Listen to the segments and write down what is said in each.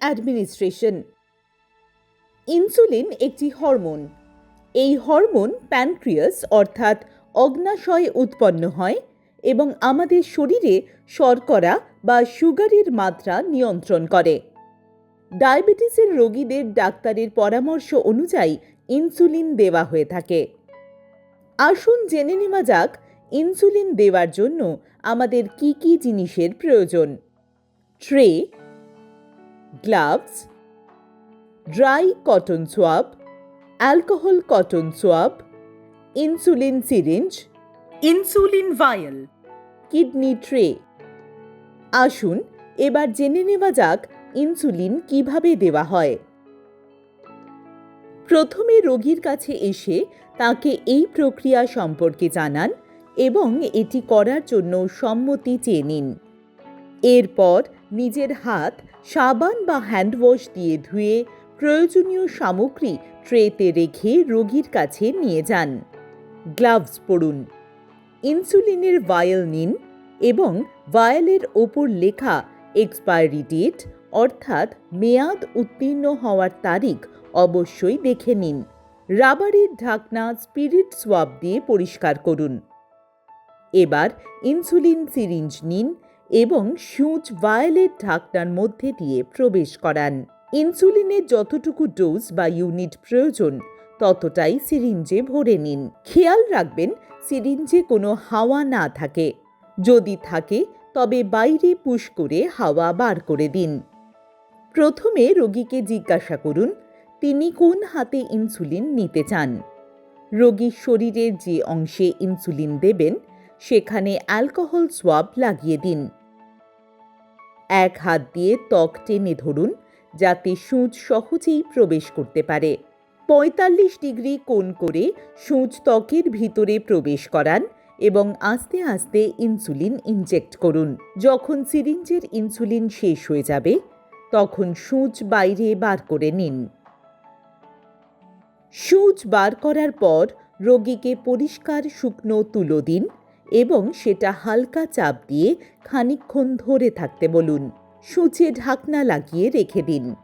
Administration. Insulin একটি hormone. এই hormone pancreas অর্থাৎ অগ্নাশয়ে উৎপন্ন হয় এবং আমাদের শরীরে শর্করা বা সুগারের মাত্রা নিয়ন্ত্রণ করে। ডায়াবেটিসের রোগীদের ডাক্তারের পরামর্শ অনুযায়ী ইনসুলিন দেওয়া হয়ে থাকে। আসুন জেনে নেওয়া যাক ইনসুলিন দেওয়ার জন্য আমাদের কি কি জিনিসের প্রয়োজন। Tray gloves dry cotton swab alcohol cotton swab insulin syringe insulin vial kidney tray আসুন এবার জেনে নেওয়া যাক ইনসুলিন কীভাবে দেওয়া হয়। প্রথমে রোগীর কাছে এসে তাকে এই প্রক্রিয়া সম্পর্কে জানান এবং এটি করার জন্য সম্মতি চেয়ে নিন। এরপর নিজের হাত সাবান বা হ্যান্ডওয়াশ দিয়ে ধুয়ে প্রয়োজনীয় সামগ্রী ট্রেতে রেখে রোগীর কাছে নিয়ে যান। গ্লাভস পরুন। ইনসুলিনের ভায়েল নিন এবং ভায়েলের ওপর লেখা এক্সপায়ারি ডেট অর্থাৎ মেয়াদ উত্তীর্ণ হওয়ার তারিখ অবশ্যই দেখে নিন। রাবারের ঢাকনা স্পিরিট সোয়াব দিয়ে পরিষ্কার করুন। এবার ইনসুলিন সিরিঞ্জ নিন এবং সূচ ভায়োলেট ঢাকনার মধ্যে দিয়ে প্রবেশ করান। ইনসুলিনের যতটুকু ডোজ বা ইউনিট প্রয়োজন, ততটাই সিরিঞ্জে ভরে নিন। খেয়াল রাখবেন, সিরিঞ্জে কোনো হাওয়া না থাকে। যদি থাকে, তবে বাইরে পুশ করে হাওয়া বার করে দিন। প্রথমে রোগীকে জিজ্ঞাসা করুন, তিনি কোন হাতে ইনসুলিন নিতে চান? রোগীর শরীরের যে অংশে ইনসুলিন দেবেন সেখানে অ্যালকোহল সোয়াব লাগিয়ে দিন। এক হাত দিয়ে ত্বক টেনে ধরুন, যাতে সূচ সহজেই প্রবেশ করতে পারে। পঁয়তাল্লিশ ডিগ্রি কোণ করে সূচ ত্বকের ভিতরে প্রবেশ করান এবং আস্তে আস্তে ইনসুলিন ইনজেক্ট করুন। যখন সিরিঞ্জের ইনসুলিন শেষ হয়ে যাবে, তখন সূচ বাইরে বার করে নিন। সূচ বার করার পর রোগীকে পরিষ্কার শুকনো তুলো দিন এবং সেটা হালকা চাপ দিয়ে খানিকক্ষণ ধরে থাকতে বলুন। সূচে ঢাকনা লাগিয়ে রেখে দিন।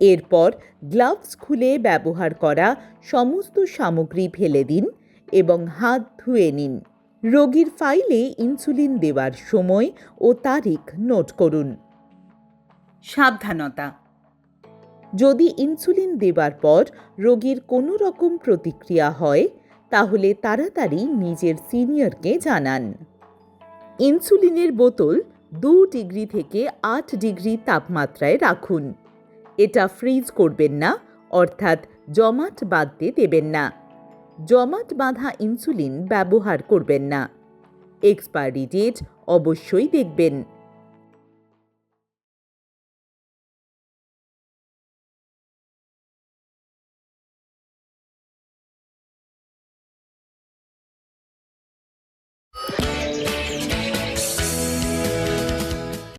এরপর গ্লাভস খুলে ব্যবহার করা সমস্ত সামগ্রী ফেলে দিন এবং হাত ধুয়ে নিন। রোগীর ফাইলে ইনসুলিন দেওয়ার সময় ও তারিখ নোট করুন। সাবধানতা। যদি ইনসুলিন দেবার পর রোগীর কোনো রকম প্রতিক্রিয়া হয় তাহলে তাড়াতাড়ি নিজের সিনিয়রকে জানান। ইনসুলিনের বোতল দু ডিগ্রি থেকে আট ডিগ্রি তাপমাত্রায় রাখুন। এটা ফ্রিজ করবেন না, অর্থাৎ জমাট বাঁধতে দেবেন না। জমাট বাঁধা ইনসুলিন ব্যবহার করবেন না। এক্সপায়ারি ডেট অবশ্যই দেখবেন।